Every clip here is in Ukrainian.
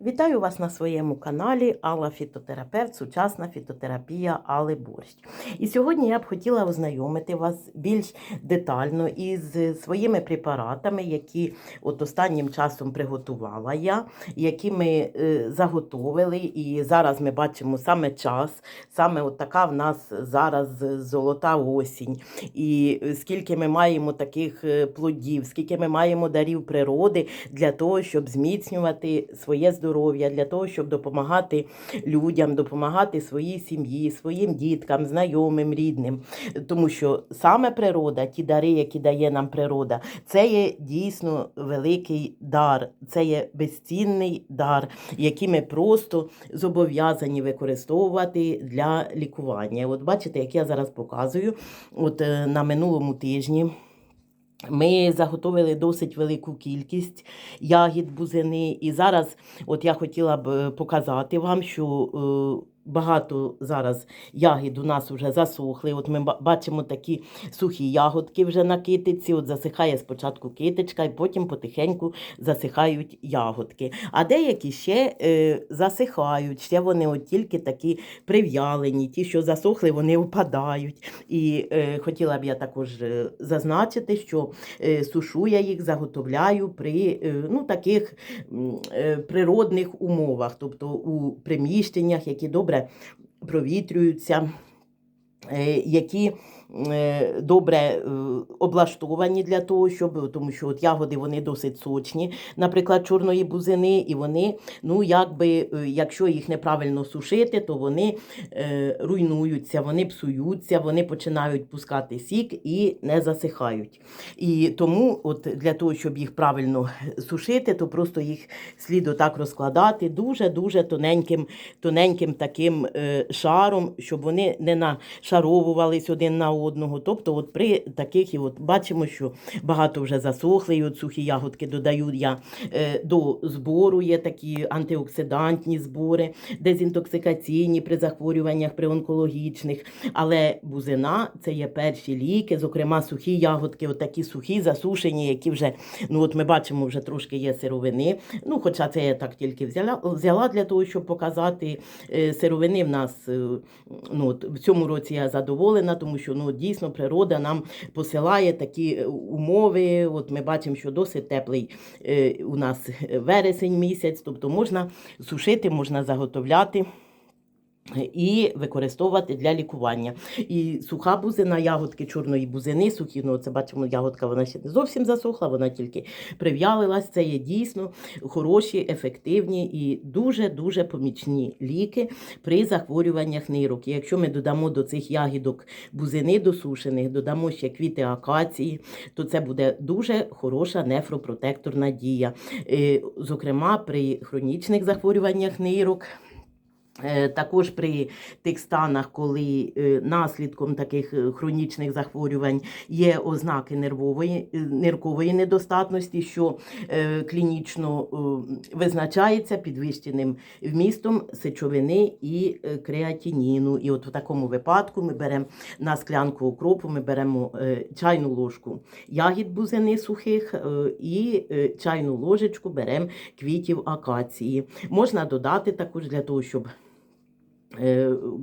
Вітаю вас на своєму каналі Алла Фітотерапевт, сучасна фітотерапія Алли Борщ. І сьогодні я б хотіла ознайомити вас більш детально із своїми препаратами, які от останнім часом приготувала я, які ми е, заготовили. І зараз ми бачимо саме час, саме от така в нас зараз золота осінь. І скільки ми маємо таких е, плодів, скільки ми маємо дарів природи для того, щоб зміцнювати своє здоров'я, для того, щоб допомагати людям, допомагати своїй сім'ї, своїм діткам, знайомим, рідним. Тому що саме природа, ті дари, які дає нам природа, це є дійсно великий дар, це є безцінний дар, який ми просто зобов'язані використовувати для лікування. От бачите, як я зараз показую, от е, на минулому тижні. Ми заготовили досить велику кількість ягід бузини, і зараз, от я хотіла б е, показати вам, що е, багато зараз ягід у нас вже засохли. От ми бачимо такі сухі ягодки вже на китиці. От засихає спочатку китичка, і потім потихеньку засихають ягодки. А деякі ще е, засихають, ще вони от тільки такі прив'ялені. Ті, що засохли, вони впадають. І е, хотіла б я також е, зазначити, що е, сушу я їх заготовляю при е, ну, таких е, природних умовах, тобто у приміщеннях, які добре провітрюються. е, Які добре е, облаштовані для того, щоб тому що от ягоди вони досить сочні, наприклад, чорної бузини, і вони, ну якби, е, якщо їх неправильно сушити, то вони е, руйнуються, вони псуються, вони починають пускати сік і не засихають. І тому, от для того, щоб їх правильно сушити, то просто їх слід отак розкладати дуже-дуже тоненьким, тоненьким таким е, шаром, щоб вони не нашаровувались один на одного. Тобто, от при таких, і от бачимо, що багато вже засохли, і от сухі ягодки додаю я е, до збору. Є такі антиоксидантні збори, дезінтоксикаційні при захворюваннях, при онкологічних. Але бузина це є перші ліки, зокрема сухі ягодки, отакі сухі, засушені, які вже, ну от ми бачимо, вже трошки є сировини. Ну, хоча це я так тільки взяла, взяла для того, щоб показати е, сировини в нас. е, Ну, от, в цьому році я задоволена, тому що ну, дійсно природа нам посилає такі е, умови. От ми бачимо, що досить теплий е, у нас вересень місяць, тобто можна сушити, можна заготовляти. І використовувати для лікування. І суха бузина, ягодки чорної бузини, сухі, ну це бачимо, ягодка вона ще не зовсім засохла, вона тільки прив'ялилась. Це є дійсно хороші, ефективні і дуже-дуже помічні ліки при захворюваннях нирок. І якщо ми додамо до цих ягідок бузини досушених, додамо ще квіти акації, то це буде дуже хороша нефропротекторна дія. Е, Зокрема, при хронічних захворюваннях нирок. Е, Також при тих станах, коли е, наслідком таких е, хронічних захворювань є ознаки нервової, ниркової недостатності, що клінічно визначається підвищеним вмістом сечовини і креатиніну. І от в такому випадку ми беремо на склянку окропу, ми беремо чайну ложку ягід бузини сухих і чайну ложечку беремо квітів акації. Можна додати також для того, щоб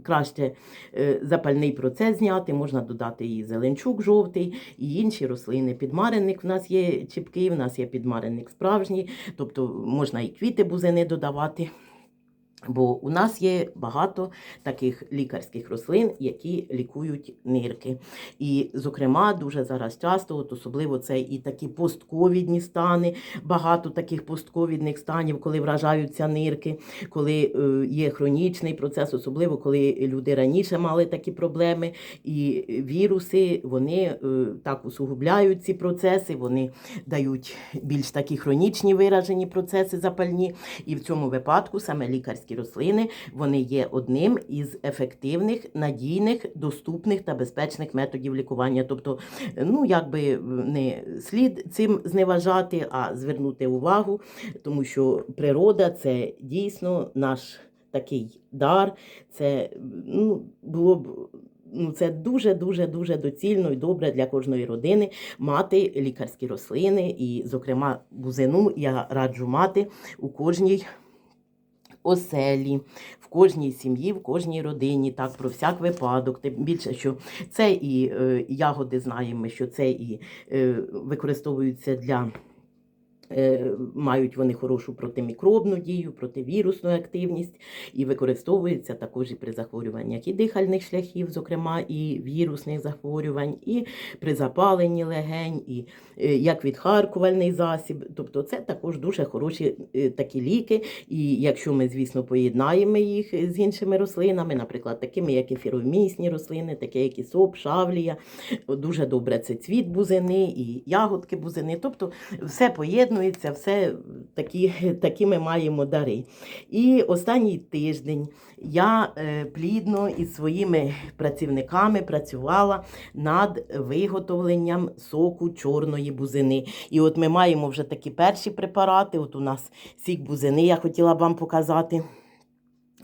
краще е, запальний процес зняти, можна додати і зеленчук жовтий, і інші рослини. Підмареник в нас є чіпкий, в нас є підмареник справжній, тобто можна і квіти бузини додавати. Бо у нас є багато таких лікарських рослин, які лікують нирки. І, зокрема, дуже зараз часто, от особливо це і такі постковідні стани, багато таких постковідних станів, коли вражаються нирки, коли е, є хронічний процес, особливо коли люди раніше мали такі проблеми, і віруси вони е, так усугубляють ці процеси, вони дають більш такі хронічні виражені процеси запальні. І в цьому випадку саме лікарські рослини вони є одним із ефективних, надійних, доступних та безпечних методів лікування. Тобто, ну якби не слід цим зневажати, а звернути увагу, тому що природа це дійсно наш такий дар. Це ну, було б. Ну, це дуже дуже дуже доцільно і добре для кожної родини мати лікарські рослини, і, зокрема, бузину я раджу мати у кожній оселі, в кожній сім'ї, в кожній родині, так про всяк випадок. Тим більше, що це і е, ягоди знаємо, що це і е, використовуються для. Е, Мають вони хорошу протимікробну дію, противірусну активність і використовуються також і при захворюваннях і дихальних шляхів, зокрема і вірусних захворювань, і при запаленні легень, і е, як відхаркувальний засіб. Тобто це також дуже хороші е, такі ліки. І якщо ми, звісно, поєднаємо їх з іншими рослинами, наприклад, такими, як ефіровмісні рослини, такі як і соп, шавлія, дуже добре це цвіт бузини і ягодки бузини. Тобто все поєднується, все такі, такі ми маємо дари. І останній тиждень я е, плідно із своїми працівниками працювала над виготовленням соку чорної бузини. І от ми маємо вже такі перші препарати. От у нас сік бузини, я хотіла б вам показати.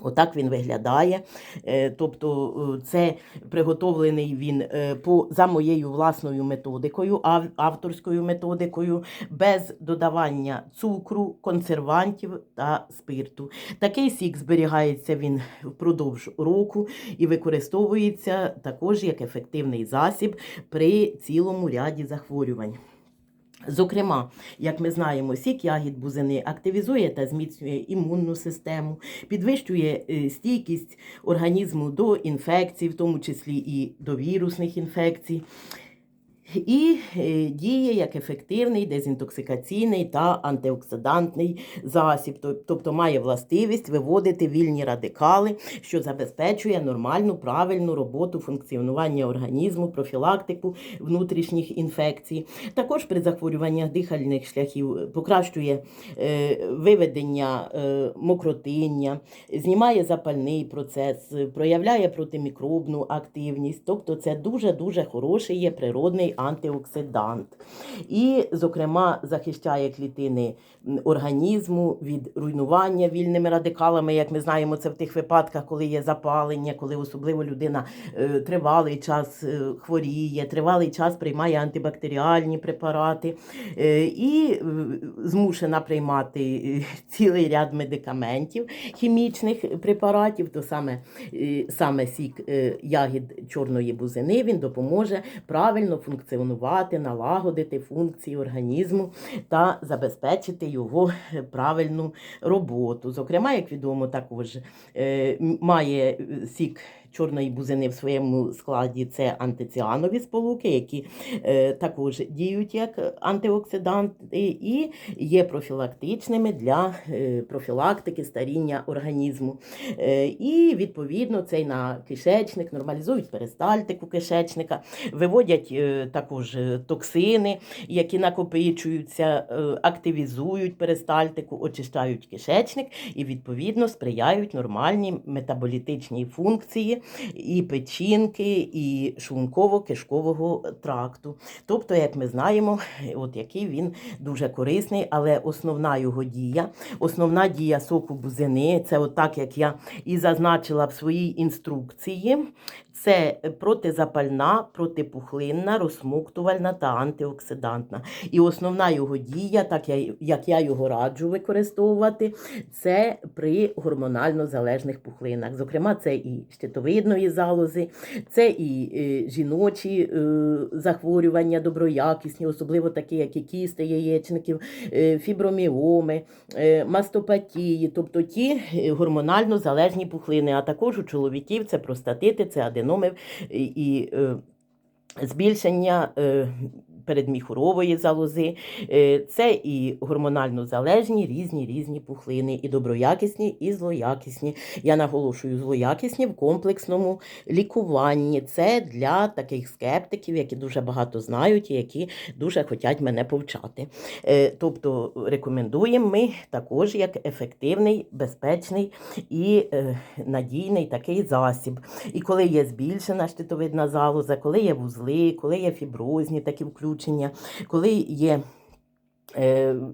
Отак він виглядає. Е, Тобто е, це приготовлений він е, по, за моєю власною методикою, ав- авторською методикою, без додавання цукру, консервантів та спирту. Такий сік зберігається він впродовж року і використовується також як ефективний засіб при цілому ряді захворювань. Зокрема, як ми знаємо, сік ягід бузини активізує та зміцнює імунну систему, підвищує е, стійкість організму до інфекцій, в тому числі і до вірусних інфекцій. І е, діє як ефективний дезінтоксикаційний та антиоксидантний засіб, тобто має властивість виводити вільні радикали, що забезпечує нормальну правильну роботу функціонування організму, профілактику внутрішніх інфекцій. Також при захворюваннях дихальних шляхів покращує е, виведення е, мокротиння, знімає запальний процес, е, проявляє протимікробну активність. Тобто це дуже-дуже хороший є природний антиоксидант. І, зокрема, захищає клітини організму від руйнування вільними радикалами. Як ми знаємо, це в тих випадках, коли є запалення, коли особливо людина е, тривалий час е, хворіє, тривалий час приймає антибактеріальні препарати е, і змушена приймати цілий ряд медикаментів, хімічних препаратів, то саме, саме сік ягід чорної бузини він допоможе правильно функціонувати, налагодити функції організму та забезпечити його е, правильну роботу. Зокрема, як відомо, також е, має е, сік. Чорної бузини в своєму складі це антиціанові сполуки, які е, також діють як антиоксиданти і є профілактичними для е, профілактики старіння організму. Е, і відповідно цей на кишечник, нормалізують перистальтику кишечника, виводять також токсини, які накопичуються, активізують перистальтику, очищають кишечник і відповідно сприяють нормальній метаболітичній функції і печінки, і шлунково-кишкового тракту. Тобто, як ми знаємо, от який він дуже корисний, але основна його дія, основна дія соку бузини, це от так, як я і зазначила в своїй інструкції. Це протизапальна, протипухлинна, розсмоктувальна та антиоксидантна. І основна його дія, так я, як я його раджу використовувати, це при гормонально залежних пухлинах. Зокрема, це і щитовидної залози, це і е, жіночі е, захворювання доброякісні, особливо такі, як і кісти яєчників, е, фіброміоми, мастопатії, тобто ті гормонально залежні пухлини, а також у чоловіків це простатити, це аденоми і, збільшення передміхурової залози. Е, Це і гормонально залежні різні різні пухлини, і доброякісні, і злоякісні. Я наголошую злоякісні в комплексному лікуванні. Це для таких скептиків, які дуже багато знають і які дуже хочуть мене повчати. Е, Тобто рекомендуємо ми також як ефективний, безпечний і е, надійний такий засіб. І коли є збільшена щитовидна залоза, коли є вузли, коли є фіброзні такі включення, коли є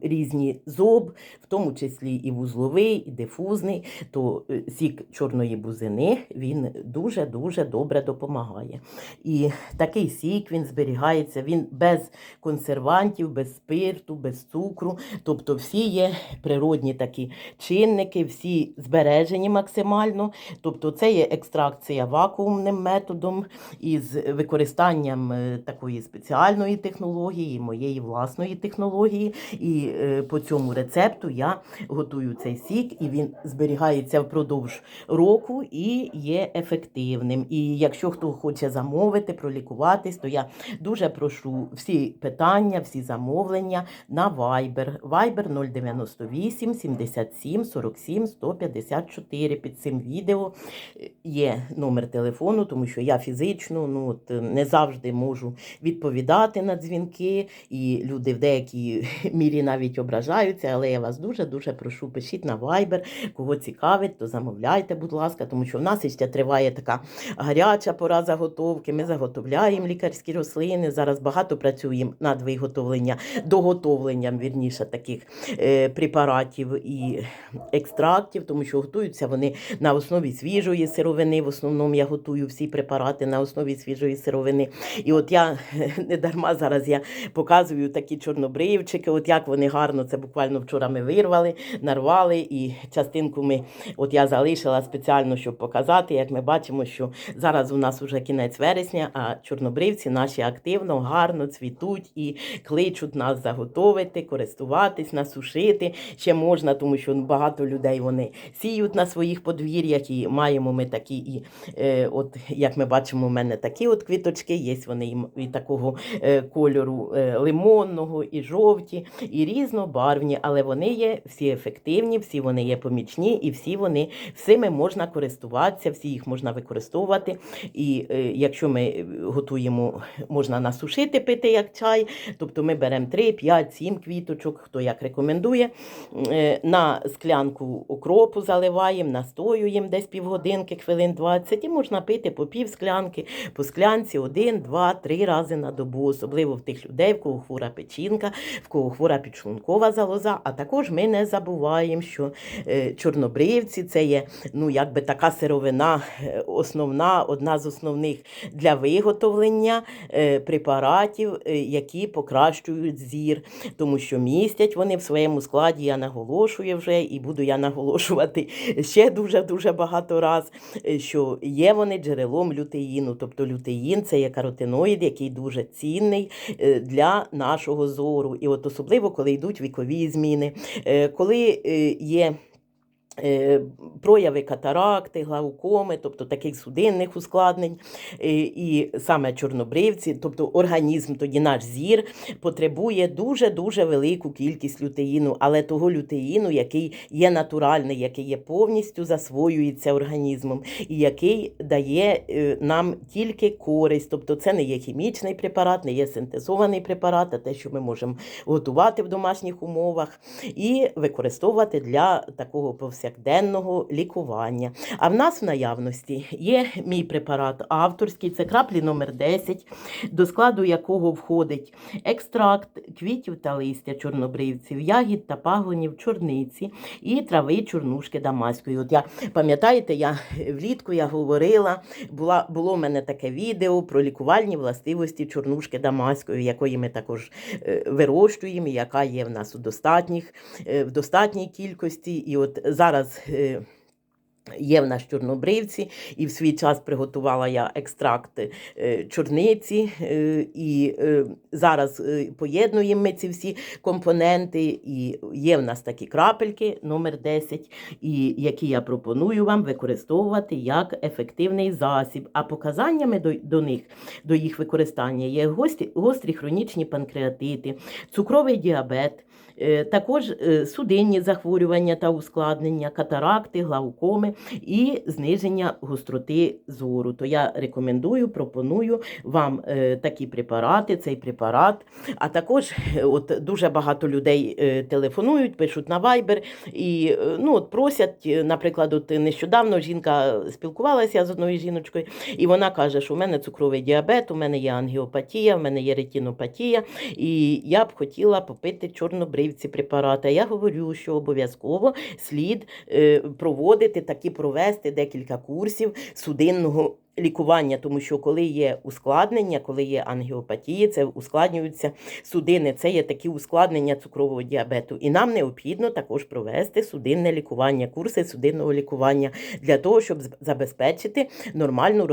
різні зоб, в тому числі і вузловий, і дифузний, то е, сік чорної бузини він дуже-дуже добре допомагає. І такий сік він зберігається, він без консервантів, без спирту, без цукру. Тобто всі є природні такі чинники, всі збережені максимально. Тобто це є екстракція вакуумним методом із використанням е, такої спеціальної технології, моєї власної технології. І е, по цьому рецепту я готую цей сік, і він зберігається впродовж року і є ефективним. І якщо хто хоче замовити, пролікуватись, то я дуже прошу всі питання, всі замовлення на Viber. Viber 098 77 47 154. Під цим відео е, є номер телефону, тому що я фізично ну, от, не завжди можу відповідати на дзвінки, і люди в деякій мірі навіть ображаються, але я вас дуже-дуже прошу, пишіть на Viber, кого цікавить, то замовляйте, будь ласка, тому що в нас ще триває така гаряча пора заготовки. Ми заготовляємо лікарські рослини. Зараз багато працюємо над виготовленням, доготовленням вірніше таких е, препаратів і екстрактів, тому що готуються вони на основі свіжої сировини. В основному я готую всі препарати на основі свіжої сировини. І от я не дарма зараз я показую такі чорнобривчики, от як вони гарно, це буквально вчора ми вирвали, нарвали, і частинку ми, от я залишила спеціально, щоб показати, як ми бачимо, що зараз у нас вже кінець вересня, а чорнобривці наші активно, гарно цвітуть і кличуть нас заготовити, користуватись, насушити. Ще можна, тому що багато людей вони сіють на своїх подвір'ях, і маємо ми такі, і е, от як ми бачимо, у мене такі от квіточки, є вони і такого е, кольору е, лимонного, і жовті, і різнобарвні, але вони є всі ефективні, всі вони є помічні, і всі вони всіми можна користуватися, всі їх можна використовувати. І е, якщо ми готуємо, можна насушити, пити як чай, тобто ми беремо 3, 5, 7 квіточок, хто як рекомендує. Е, на склянку окропу заливаємо, настоюємо десь півгодинки, хвилин 20, і можна пити по пів склянки, по склянці один, два, три рази на добу, особливо в тих людей, в кого хвора печінка, в кого хвора підшлункова залоза. А також ми не забуваємо, що е, чорнобривці це є ну, якби така сировина е, основна, одна з основних для виготовлення е, препаратів, які покращують зір, тому що містять вони в своєму складі, я наголошую вже і буду я наголошувати ще дуже-дуже багато раз, що є вони джерелом лютеїну. Тобто лютеїн це є каротиноїд, який дуже цінний для нашого зору. І от особливо, коли йдуть вікові зміни, е, коли е, є. Е, Прояви катаракти, глаукоми, тобто таких судинних ускладнень, е, і саме чорнобривці, тобто організм, тоді наш зір потребує дуже-дуже велику кількість лютеїну, але того лютеїну, який є натуральний, який є повністю засвоюється організмом, і який дає е, нам тільки користь. Тобто це не є хімічний препарат, не є синтезований препарат, а те, що ми можемо готувати в домашніх умовах і використовувати для такого повсякденного лікування. А в нас в наявності є мій препарат авторський, це краплі номер 10, до складу якого входить екстракт квітів та листя чорнобривців, ягід та пагонів чорниці і трави чорнушки дамаської. От я пам'ятаєте, я влітку я говорила, була, було в мене таке відео про лікувальні властивості чорнушки дамаської, якої ми також е, вирощуємо, яка є в нас у достатніх, е, в достатній кількості. І от зараз. Е, Є в нас чорнобривці, і в свій час приготувала я екстракт е, чорниці, е, і зараз поєднуємо ми ці всі компоненти. І є в нас такі крапельки номер 10, і які я пропоную вам використовувати як ефективний засіб. А показаннями до, до них, до їх використання є гості, гострі хронічні панкреатити, цукровий діабет Також е, судинні захворювання та ускладнення, катаракти, глаукоми і зниження гостроти зору. То я рекомендую, пропоную вам е, такі препарати, цей препарат. А також е, от дуже багато людей е, телефонують, пишуть на Viber і е, ну, от просять, е, наприклад, от нещодавно жінка спілкувалася з одною жіночкою, і вона каже, що у мене цукровий діабет, у мене є ангіопатія, у мене є ретинопатія, і я б хотіла попити чорнобривці препарати. Я говорю, що обов'язково слід е, проводити такі провести декілька курсів судинного. Лікування, тому що коли є ускладнення, коли є ангіопатії, це ускладнюються судини. Це є такі ускладнення цукрового діабету. І нам необхідно також провести судинне лікування, курси судинного лікування для того, щоб забезпечити нормальну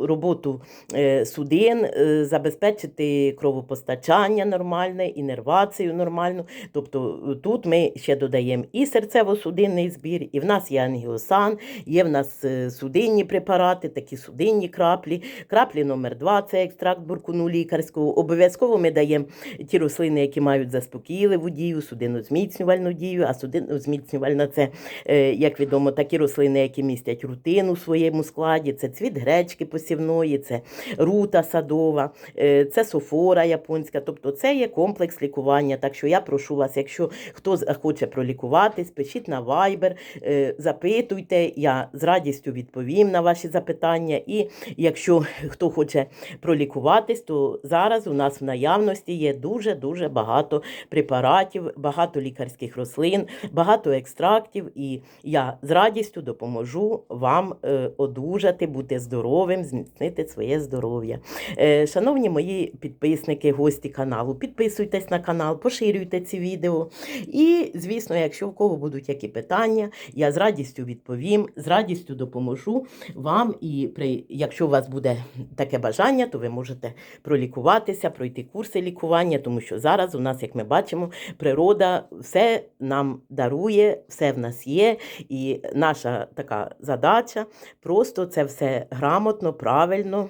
роботу е, судин, е, забезпечити кровопостачання нормальне, інервацію нормальну. Тобто е, тут ми ще додаємо і серцево-судинний збір, і в нас є ангіосан, є в нас судинні препарати, такі судинні краплі. Краплі номер 2 це екстракт буркуну лікарського. Обов'язково ми даємо ті рослини, які мають заспокійливу дію, судинозміцнювальну дію, а судинозміцнювальна це, е, як відомо, такі рослини, які містять рутину в своєму складі. Це цвіт гречки посівної, це рута садова, е, це софора японська. Тобто це є комплекс лікування. Так що я прошу вас, якщо хто хоче пролікуватись, пишіть на Viber, е, запитуйте, я з радістю відповім на ваші запитання. І якщо хто хоче пролікуватись, то зараз у нас в наявності є дуже-дуже багато препаратів, багато лікарських рослин, багато екстрактів, і я з радістю допоможу вам е, одужати, бути здоровим, зміцнити своє здоров'я. Е, Шановні мої підписники, гості каналу, підписуйтесь на канал, поширюйте ці відео. І, звісно, якщо в кого будуть які питання, я з радістю відповім, з радістю допоможу вам. І при, якщо у вас буде таке бажання, то ви можете пролікуватися, пройти курси лікування, тому що зараз у нас, як ми бачимо, природа все нам дарує, все в нас є. І наша така задача просто це все грамотно, правильно.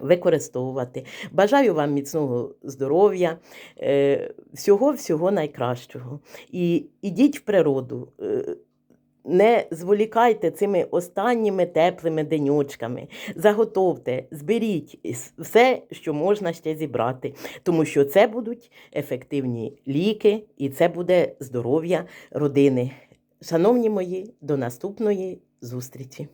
Використовувати. Бажаю вам міцного здоров'я, е, всього-всього найкращого. І ідіть в природу. Не зволікайте цими останніми теплими денючками. Заготовте, зберіть все, що можна ще зібрати, тому що це будуть ефективні ліки і це буде здоров'я родини. Шановні мої, до наступної зустрічі!